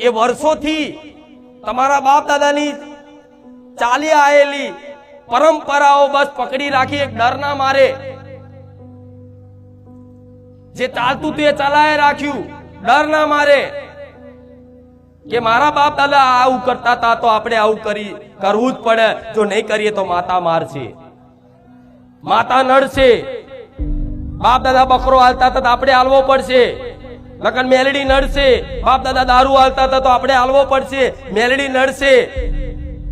એ વર્ષોથી તમારા બાપ દાદાની ચાલી આવેલી પરંપરાઓ બસ પકડી રાખી એક ડરના મારે. જે ચાલતું તે ચલાય રાખ્યું ડર ના મારે કે મારા બાપ દાદા આવું કરતા હતા તો આપણે આવું કરી, કરવું જ પડે. જો નહીં કરીએ તો માતા મારશે. માતા નડશે. બાપ દાદા બકરો હાલતા હતા આપણે હાલવો પડશે. લગન મેલડી નડશે. બાપ દાદા દારૂ હાલતા હતા તો આપણે હાલવો પડશે. મેલડી નડશે.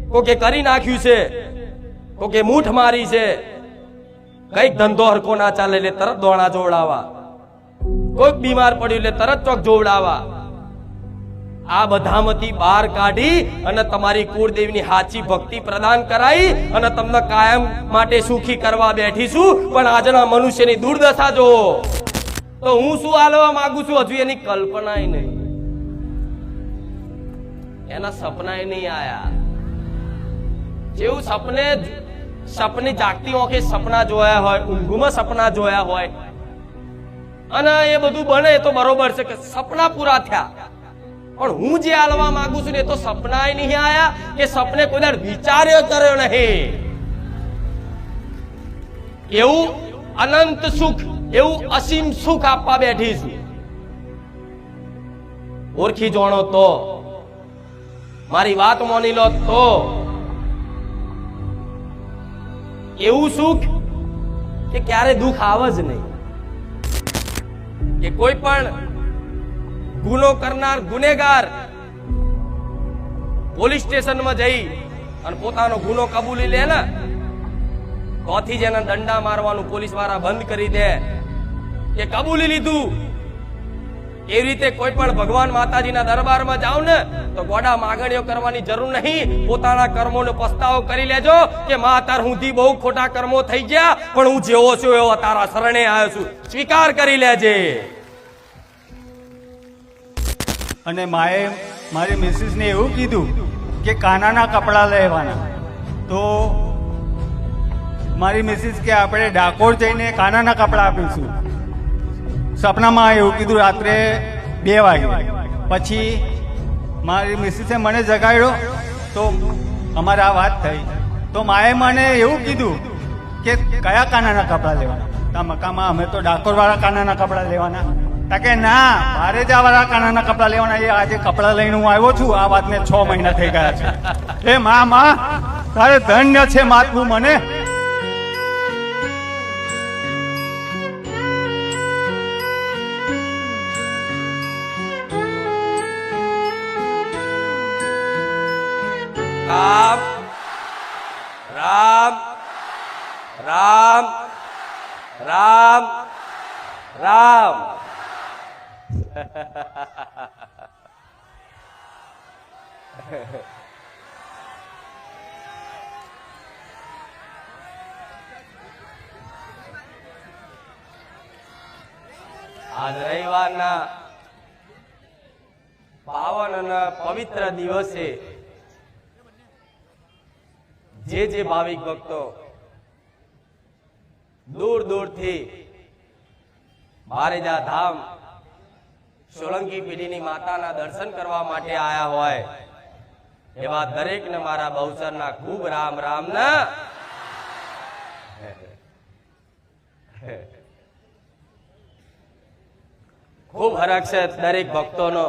કોકે કરી નાખ્યું છે. કોકે મૂઠ મારી છે. કંઈક ધંધો હરકો ના ચાલે એટલે તરત દોણા જોવડાવા. કોઈક બીમાર પડ્યું એટલે તરત ચોક જોવડાવા. આ બધામાંથી બહાર કાઢી અને તમારી કુળદેવીની હાચી ભક્તિ પ્રદાન કરાઈ અને તમને કાયમ માટે સુખી કરવા બેઠીશું પણ આજના મનુષ્યની દુર્દશા જો તો હું શું હાલવા માંગુ છું? હજુ એની કલ્પનાય નહીં. એના સપના નહીં આયા. જેવું સપને સપની જાગતી ઓકે સપના જોયા હોય, ઊંઘમાં સપના જોયા હોય, અને એ બધું બને તો બરોબર છે કે સપના પૂરા થયા. પણ હું જે હાલવા માંગુ છું ને એ તો સપનાય નહીં આયા કે સપને કોઈ દાડ વિચાર્યો કર્યો નહીં. એવું અનંત સુખ એવું અસીમ સુખ આપવા બેઠી છું. ઓળખી જોણો તો, મારી વાત માની લો તો. એવું સુખ કે ક્યારે દુઃખ આવે જ નહીં. કે કોઈ પણ ગુનો કરનાર ગુનેગાર પોલીસ સ્ટેશનમાં જઈ અને પોતાનો ગુનો કબૂલી લે ને તોથી જ એને દંડા મારવાનું પોલીસવાળા બંધ કરી દે. કે કબૂલી લીધું. એવી રીતે કોઈ પણ ભગવાન માતાજીના દરબારમાં જાવ ને, તો ગોડા માગણીઓ કરવાની જરૂર નહીં. પોતાના કર્મોનો પસ્તાવો કરી લેજો કે મા, તાર હુંથી બહુ ખોટા કર્મો થઈ ગયા, પણ હું જેવો છું એવો તારા શરણે આવ્યો છું. સ્વીકાર કરી લેજે. અને માએ, મારી મિસિસને એવું કીધું કે કાનાના કપડાં લેવાના. તો મારી મિસિસ કે આપણે ડાકોર જઈને કાનાના કપડાં આપીશું. સપનામાં એવું કીધું, રાત્રે બે વાગે. પછી મારી મિસિસે મને જગાડ્યો, તો અમારે આ વાત થઈ. તો માએ મને એવું કીધું કે કયા કાનાના કપડાં લેવાના? તા મકામાં અમે તો ડાકોરવાળા કાનાના કપડાં લેવાના. તા કે ના આવાળા કાનાના કપડાં લેવાના. એ આજે કપડાં લઈને હું આવ્યો છું. આ વાતને છ મહિના થઈ ગયા છે. એ મા મા, તારે ધન્ય છે માથું મને. રામ રામ રામ રામ રામ. આજ રવિવારના પાવન અને પવિત્ર દિવસે જે જે ભાવિક ભક્તો દૂર દૂરથી બારેજા ધામ સોલંકી પેઢીની માતાના દર્શન કરવા માટે આયા હોય, એવા દરેકને મારા બહુસરના ખૂબ રામ રામ ના. ખૂબ હરખ છે દરેક ભક્તોનો.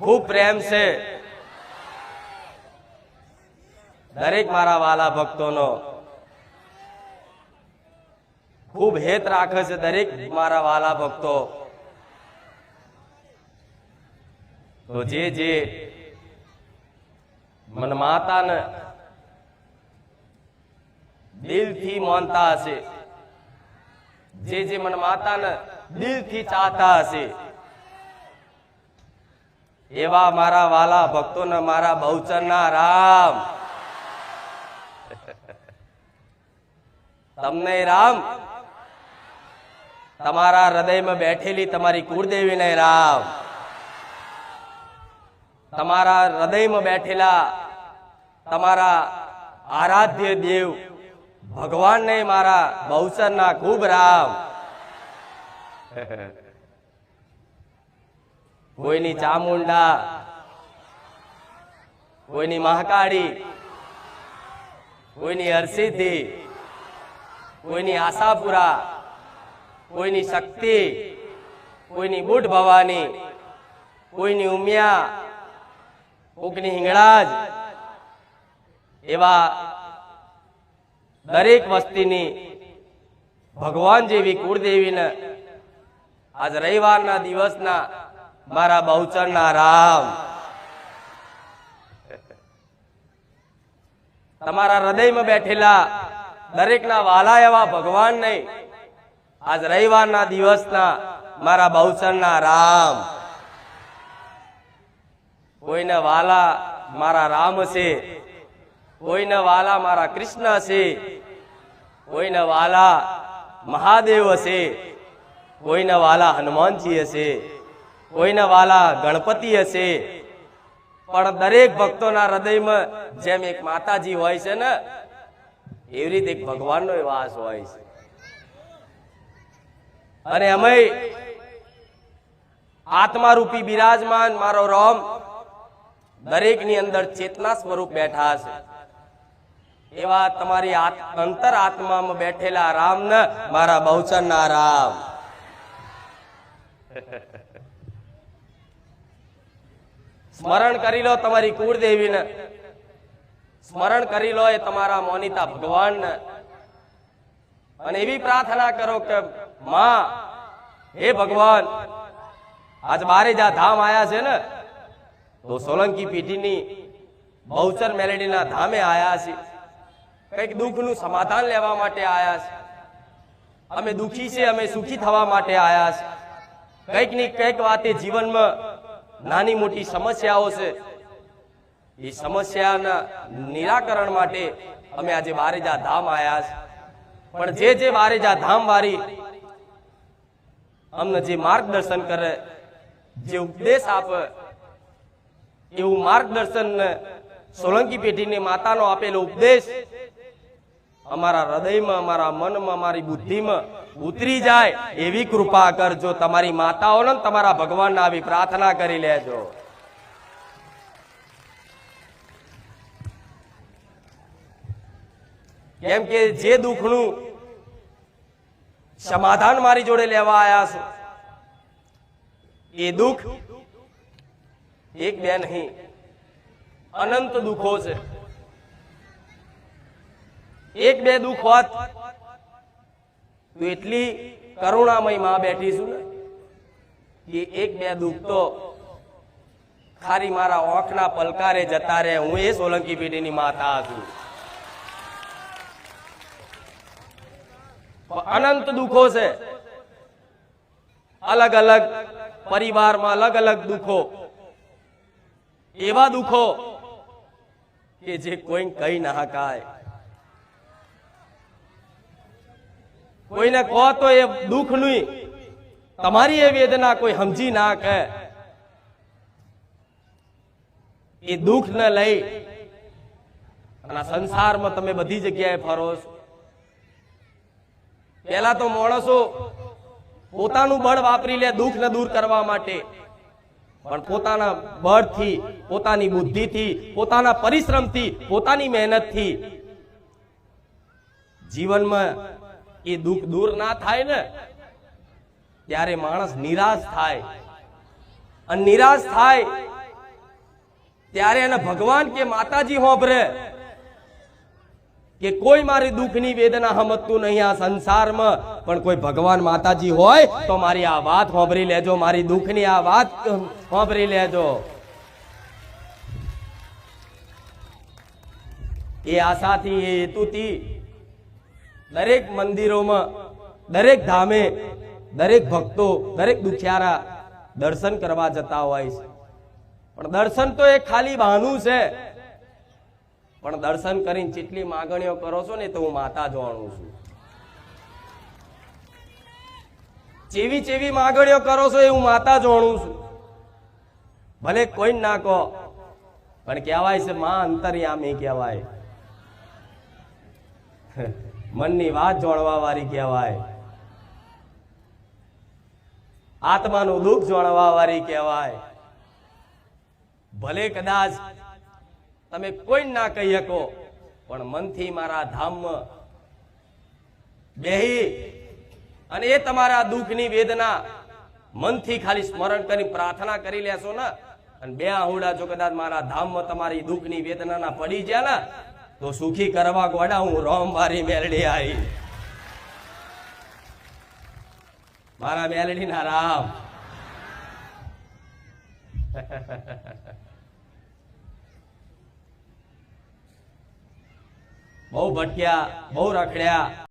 ખૂબ પ્રેમ છે. દરેક મારા વાલા ભક્તોનો ખૂબ હેત રાખે છે દરેક મારા વાલા ભક્તો. તો જે જે મન માતાને દિલથી માનતા હશે, જે જે મન માતાને દિલથી ચાહતા હશે, એવા મારા વાલા ભક્તોને મારા બહુચરના રામ. તમને રામ. તમારા હૃદયમાં બેઠેલી તમારી કુળદેવીને રામ. તમારા હૃદયમાં બેઠેલા તમારા આરાધ્ય દેવ ભગવાનને મારા બહુસરના ખૂબ રામ. કોઈની ચામુંડા, કોઈની મહાકાળી, કોઈની હરસિદ્ધિ કોઈની આશાપુરા કોઈની શક્તિ, કોઈની બુઢ ભવાની, કોઈની ઉમિયા, કોકની હિંગળાજ, એવા દરેક વસ્તીની ભગવાન જેવી કુળદેવીને આજ રવિવારના દિવસના મારા બહુચરના રામ. તમારા હૃદયમાં બેઠેલા દરેકના વાલા એવા ભગવાન નહીં. આજ રવિવારના દિવસના મારા બહુચરના રામ. કોઈને વાલા મારા રામ છે, કોઈને વાલા મારા કૃષ્ણ છે, કોઈને વાલા મહાદેવ હશે કોઈને વાલા હનુમાનજી હશે કોઈને વાલા ગણપતિ હશે પણ દરેક ભક્તોના હૃદયમાં જેમ એક માતાજી હોય છે ને એવી રીતે ભગવાનનો વાસ હોય છે. અને અમે આત્મારૂપી બિરાજમાન, મારો રોમ દરેકની અંદર ચેતના સ્વરૂપ બેઠા છે. એવા તમારી અંતર આત્મામાં બેઠેલા રામ ને મારા બહુચરના રામ સ્મરણ કરી લો તમારી કુળદેવીને. સ્મરણ કરી લો એ તમારા મોનિતા ભગવાનને. અને એવી પ્રાર્થના કરો કે, માં, હે ભગવાન, આજ બારે જા ધામ આયા છે ને, તો સોલંકી પેઢીની બહુચર મેલેડીના ધામે આયા છે. કંઈક દુઃખનું સમાધાન લેવા માટે આયા છે. અમે દુઃખી છે અમે સુખી થવા માટે આયા છે. કંઈકની કંઈક વાતે જીવનમાં નાની મોટી સમસ્યાઓ છે. એ સમસ્યાના નિરાકરણ માટે અમે આજે બારેજા ધામ આયા છે. પણ જે જે બારેજા ધામ વાળી અમને જે માર્ગદર્શન કરે, જે ઉપદેશ આપે, એવું માર્ગદર્શન સોલંકી પેઢીની માતાનો આપેલો ઉપદેશ અમારા હૃદયમાં, અમારા મનમાં, અમારી બુદ્ધિમાં ઉતરી જાય એવી કૃપા કરજો. તમારી માતાઓને તમારા ભગવાનને આવી પ્રાર્થના કરી લેજો. કેમ કે જે દુઃખનું સમાધાન મારી જોડે લેવા આયા છો, એ દુઃખ એક બે નહીં, અનંત દુઃખો છે. એક બે દુઃખ હોત તો એટલી કરુણામયમાં બેઠી છું ને, કે એક બે દુઃખ તો ખાલી મારા ઓંખના પલકારે જતા રહે, હું એ સોલંકી પેઢીની માતા છું. અનંત દુઃખો છે. અલગ અલગ પરિવારમાં અલગ અલગ દુઃખો. એવા દુઃખો કે જે કોઈ કહી ના હકાય કોઈને કહો તો એ દુઃખ નહીં. તમારી એ વેદના કોઈ સમજી ના કે એ દુઃખ ને લઈ અને સંસારમાં તમે બધી જગ્યાએ ફરો છો. પેલા તો માણસો પોતાનું બળ વાપરી લે, દુઃખ ને દૂર કરવા માટે. પણ પોતાના બળથી, પોતાની બુદ્ધિથી, પોતાના પરિશ્રમથી, પોતાની મહેનતથી જીવનમાં એ દુઃખ દૂર ના થાય ને, ત્યારે માણસ નિરાશ થાય. અને નિરાશ થાય, ત્યારે એને ભગવાન કે માતાજી હોભરે. કે કોઈ મારી દુઃખની વેદના સમજતું નહીં આ સંસારમાં. પણ કોઈ ભગવાન માતાજી હોય તો મારી આ વાત હોંભરી લેજો, મારી દુઃખની આ વાત હોંભરી લેજો. એ આશાથી, એ હેતુથી દરેક મંદિરોમાં, દરેક ધામે, દરેક ભક્તો, દરેક દુખિયારા દર્શન કરવા જતા હોય છે. પણ દર્શન તો એક ખાલી બહાનું છે. પણ દર્શન કરીને જેટલી માગણીઓ કરો છો ને તો હું માતા જાણું છું. જેવી જેવી માગણીઓ કરો છો એ હું માતા જાણું છું. ભલે કોઈ ના કહો, પણ કહેવાય છે માં અંતર્યામી કહેવાય. મનની વાત જોણવા વાળી કહેવાય. આત્માનું દુઃખ જોણવા વાળી કહેવાય. ભલે કદાચ તમે કોઈ ના કહી શકો, પણ મનથી મારા ધામમાં બેહી અને એ તમારા દુઃખની વેદના મનથી ખાલી સ્મરણ કરી પ્રાર્થના કરી લેશો ને. અને બે આહુડા જો કદાચ મારા ધામમાં તમારી દુઃખની વેદનાના પડી ગયા ને, તો સુખી કરવા ગોડા હું રોમ મારી મેલડી આવી મારા મેલડી ના રામ. બહુ ભટક્યા બહુ રખડ્યા.